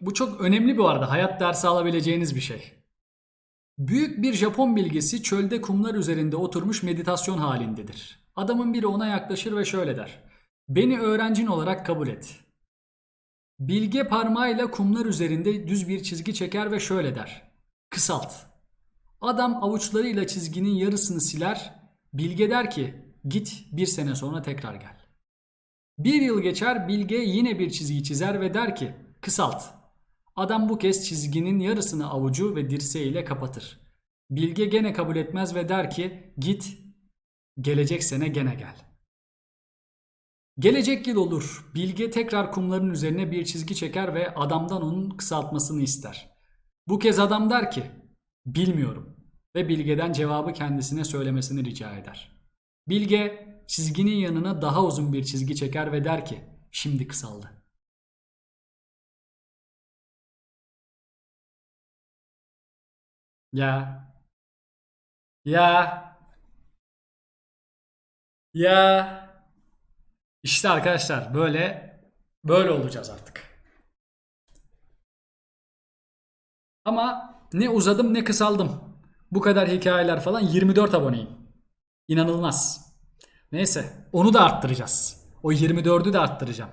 Bu çok önemli bu arada. Hayat dersi alabileceğiniz bir şey. Büyük bir Japon bilgisi çölde kumlar üzerinde oturmuş meditasyon halindedir. Adamın biri ona yaklaşır ve şöyle der. Beni öğrencin olarak kabul et. Bilge parmağıyla kumlar üzerinde düz bir çizgi çeker ve şöyle der. Kısalt. Adam avuçlarıyla çizginin yarısını siler. Bilge der ki git bir sene sonra tekrar gel. Bir yıl geçer Bilge yine bir çizgi çizer ve der ki kısalt. Adam bu kez çizginin yarısını avucu ve dirseğiyle kapatır. Bilge gene kabul etmez ve der ki git gelecek sene gene gel. Gelecek yıl olur. Bilge tekrar kumların üzerine bir çizgi çeker ve adamdan onun kısaltmasını ister. Bu kez adam der ki bilmiyorum ve Bilge'den cevabı kendisine söylemesini rica eder. Bilge çizginin yanına daha uzun bir çizgi çeker ve der ki şimdi kısaldı. Ya. Ya. Ya. İşte arkadaşlar böyle böyle olacağız artık. Ama ne uzadım ne kısaldım. Bu kadar hikayeler falan 24 aboneyim. İnanılmaz. Neyse onu da arttıracağız. O 24'ü de arttıracağım.